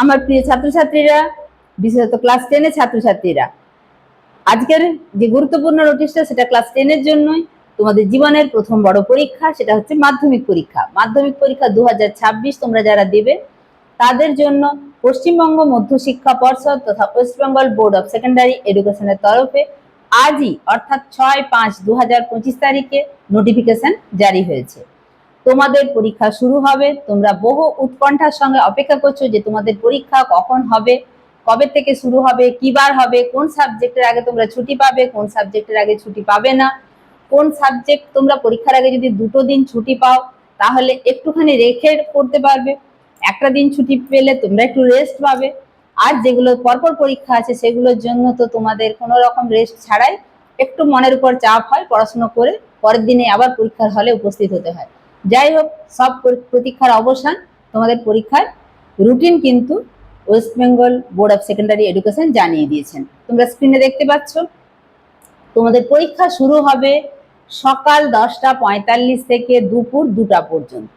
আমার প্রিয় ছাত্রছাত্রীরা, বিশেষত ক্লাস টেনের ছাত্রছাত্রীরা, আজকের যে গুরুত্বপূর্ণ নোটিশটা সেটা ক্লাস টেনের জন্যই। তোমাদের জীবনের প্রথম বড় পরীক্ষা, সেটা হচ্ছে মাধ্যমিক পরীক্ষা। মাধ্যমিক পরীক্ষা দু হাজার ছাব্বিশ তোমরা যারা দেবে, তাদের জন্য পশ্চিমবঙ্গ মধ্যশিক্ষা পর্ষদ তথা West Bengal Board of Secondary এডুকেশনের তরফে আজই, অর্থাৎ ছয় পাঁচ দু তারিখে নোটিফিকেশন জারি হয়েছে। তোমাদের পরীক্ষা শুরু হবে। তোমরা বহু উৎকণ্ঠার সঙ্গে অপেক্ষা করছ যে তোমাদের পরীক্ষা কখন হবে, কবে থেকে শুরু হবে, কি বার হবে, কোন সাবজেক্টের আগে তোমরা ছুটি পাবে, কোন সাবজেক্টের আগে ছুটি পাবে না। কোন সাবজেক্ট তোমরা পরীক্ষার আগে যদি দুটো দিন ছুটি পাও, তাহলে একটুখানি রেখে পড়তে পারবে। একটা দিন ছুটি পেলে তোমরা একটু রেস্ট পাবে। আর যেগুলো পরপর পরীক্ষা আছে, সেগুলোর জন্য তো তোমাদের কোনো রকম রেস্ট ছাড়াই একটু মনের উপর চাপ হয়, পড়াশোনা করে পরের দিনে আবার পরীক্ষার হলে উপস্থিত হতে হয়। যাই হোক সব প্রতীক্ষার অবসান তোমাদের পরীক্ষার রুটিন কিন্তু West Bengal Board of Secondary Education জানিয়ে দিয়েছেন। তোমরা স্ক্রিনে দেখতে পাচ্ছ, তোমাদের পরীক্ষা শুরু হবে সকাল দশটা পঁয়তাল্লিশ থেকে দুপুর দুটা পর্যন্ত।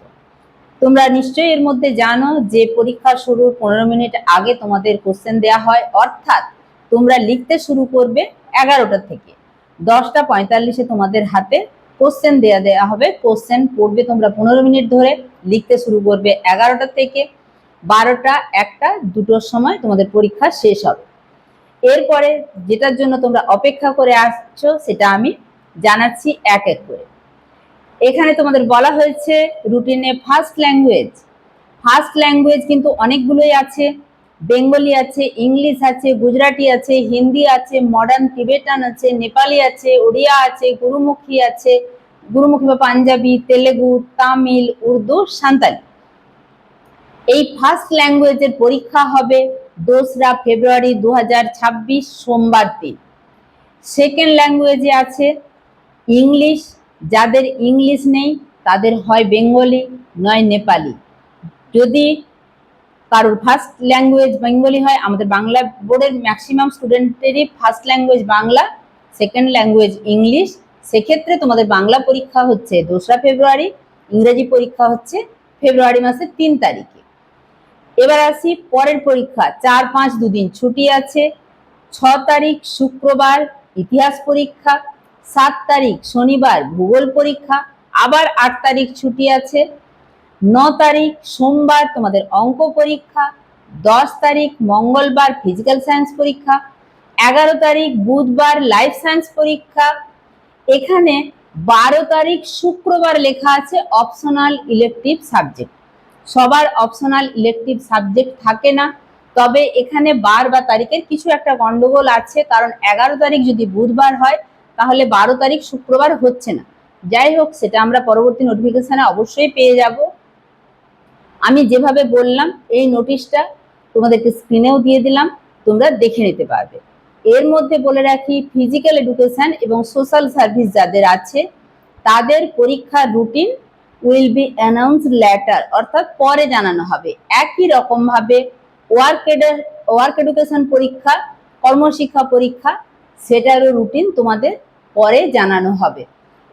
তোমরা নিশ্চয়ই এর মধ্যে জানো যে পরীক্ষা শুরুর পনেরো মিনিট আগে তোমাদের কোশ্চেন দেওয়া হয়, অর্থাৎ তোমরা লিখতে শুরু করবে এগারোটা থেকে। দশটা পঁয়তাল্লিশে তোমাদের হাতে কোশ্চেন দেয়া দেওয়া হবে। কোশ্চেন পড়বে তোমরা পনেরো মিনিট ধরে, লিখতে শুরু করবে এগারোটা থেকে বারোটা, একটা, দুটোর সময় তোমাদের পরীক্ষা শেষ হবে। এরপরে যেটার জন্য তোমরা অপেক্ষা করে আসছো, সেটা আমি জানাচ্ছি এক এক করে। এখানে তোমাদের বলা হয়েছে রুটিনে ফার্স্ট ল্যাঙ্গুয়েজ ফার্স্ট ল্যাঙ্গুয়েজ কিন্তু অনেকগুলোই আছে। বেঙ্গলি আছে, ইংলিশ আছে, গুজরাটি আছে, হিন্দি আছে মডার্ন টিবেটান আছে, নেপালি আছে, ওড়িয়া আছে, গুরুমুখী আছে, গুরুমুখী বা পাঞ্জাবি, তেলেগু, তামিল, উর্দু সাঁতালি এই ফার্স্ট ল্যাঙ্গুয়েজের পরীক্ষা হবে দোসরা ফেব্রুয়ারি দু হাজার ছাব্বিশ সোমবার দিন। সেকেন্ড ল্যাঙ্গুয়েজে আছে ইংলিশ, যাদের ইংলিশ নেই, তাদের হয় বেঙ্গলি, নয় নেপালি। যদি কারোর ফার্স্ট ল্যাঙ্গুয়েজ বেঙ্গলি হয়, আমাদের বাংলা বোর্ডের maximum স্টুডেন্টেরই first language Bangla second language English সেক্ষেত্রে তোমাদের বাংলা পরীক্ষা হচ্ছে দোসরা ফেব্রুয়ারি, ইংরেজি পরীক্ষা হচ্ছে ফেব্রুয়ারি মাসের তিন তারিখে। এবার আসি পরের পরীক্ষা, চার পাঁচ দুদিন ছুটি আছে, ছ তারিখ শুক্রবার ইতিহাস পরীক্ষা, সাত তারিখ শনিবার ভূগোল পরীক্ষা, আবার আট তারিখ ছুটি আছে ন তারিখ সোমবার তোমাদের অঙ্ক পরীক্ষা, দশ তারিখ মঙ্গলবার ফিজিক্যাল সায়েন্স পরীক্ষা, এগারো তারিখ বুধবার লাইফ সায়েন্স পরীক্ষা। এখানে বারো তারিখ শুক্রবার লেখা আছে অপশনাল ইলেকটিভ সাবজেক্ট সবার অপশনাল ইলেকটিভ সাবজেক্ট থাকে না, তবে এখানে বার বা তারিখের কিছু একটা গন্ডগোল আছে, কারণ এগারো তারিখ যদি বুধবার হয়, তাহলে বারো তারিখ শুক্রবার হচ্ছে না। যাই হোক, সেটা আমরা পরবর্তী নোটিফিকেশনে অবশ্যই পেয়ে যাব। আমি যেভাবে বললাম, এই নোটিশটা তোমাদেরকে স্ক্রিনেও দিয়ে দিলাম, তোমরা দেখে নিতে পারবে। এর মধ্যে বলে রাখি ফিজিক্যাল এডুকেশন এবং সোশ্যাল সার্ভিস যাদের আছে, তাদের পরীক্ষার routine will be announce later অর্থাৎ পরে জানানো হবে। একই রকমভাবে ওয়ার্ক ওয়ার্ক এডুকেশন পরীক্ষা, কর্মশিক্ষা পরীক্ষা, সেটারও রুটিন তোমাদের পরে জানানো হবে।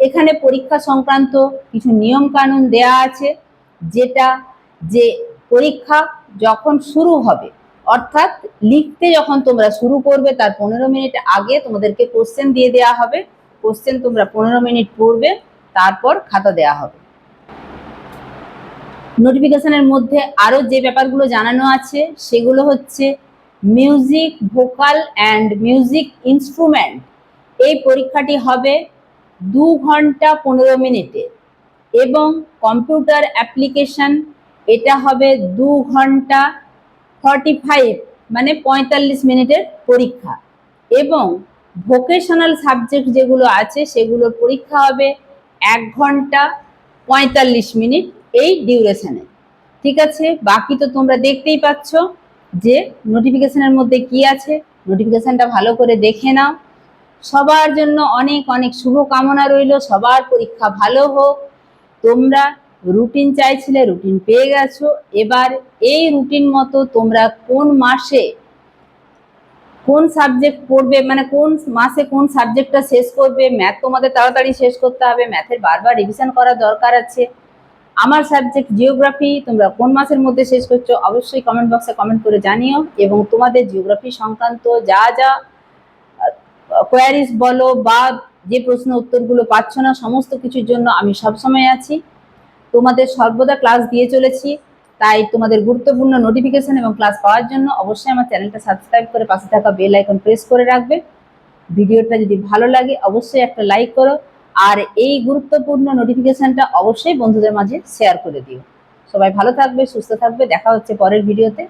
এখানে পরীক্ষা সংক্রান্ত কিছু নিয়ম কানুন দেয়া আছে, যেটা যে পরীক্ষা যখন শুরু হবে, অর্থাৎ লিখতে যখন তোমরা শুরু করবে, তার পনেরো মিনিট আগে তোমাদেরকে কোশ্চেন দিয়ে দেওয়া হবে। কোশ্চেন তোমরা পনেরো মিনিট পড়বে, তারপর খাতা দেওয়া হবে। নোটিফিকেশনের মধ্যে আরও যে ব্যাপারগুলো জানানো আছে, সেগুলো হচ্ছে music vocal and music instrument এই পরীক্ষাটি হবে দু ঘণ্টা পনেরো মিনিটে এবং কম্পিউটার অ্যাপ্লিকেশন এটা হবে দু ঘণ্টা ফর্টি ফাইভ মানে পঁয়তাল্লিশ মিনিটের পরীক্ষা। এবং ভোকেশনাল সাবজেক্ট যেগুলো আছে, সেগুলোর পরীক্ষা হবে এক ঘণ্টা পঁয়তাল্লিশ মিনিট এই ডিউরেশনে ঠিক আছে? বাকি তো তোমরা দেখতেই পাচ্ছ যে নোটিফিকেশনের মধ্যে কি আছে। নোটিফিকেশনটা ভালো করে দেখে নাও। সবার জন্য অনেক অনেক শুভ কামনা রইল। সবার পরীক্ষা ভালো হোক। তোমরা রুটিন চাইছিলে, রুটিন পেয়ে গেছো। এবার এই রুটিন মতো তোমরা কোন মাসে কোন সাবজেক্ট পড়বে মানে কোন মাসে কোন সাবজেক্টটা শেষ করবে ম্যাথ তোমাদের তাড়াতাড়ি শেষ করতে হবে ম্যাথের বারবার রিভিশন করার দরকার আছে। আমার সাবজেক্ট জিওগ্রাফি তোমরা কোন মাসের মধ্যে শেষ করছ, অবশ্যই কমেন্ট বক্সে কমেন্ট করে জানিও। এবং তোমাদের জিওগ্রাফি সংক্রান্ত যা যা কোয়ারিজ বলো বা যে প্রশ্ন উত্তরগুলো পাচ্ছ না, সমস্ত কিছুর জন্য আমি সবসময় আছি। তোমাদের সর্বদা ক্লাস দিয়ে চলেছি, তাই তোমাদের গুরুত্বপূর্ণ নোটিফিকেশন এবং ক্লাস পাওয়ার জন্য অবশ্যই আমার চ্যানেলটা সাবস্ক্রাইব করে পাশে থাকা বেল আইকন প্রেস করে রাখবে। ভিডিওটা যদি ভালো লাগে, অবশ্যই একটা লাইক করো আর এই গুরুত্বপূর্ণ নোটিফিকেশনটা অবশ্যই বন্ধুদের মাঝে শেয়ার করে দিও। সবাই ভালো থাকবে, সুস্থ থাকবে, দেখা হচ্ছে পরের ভিডিওতে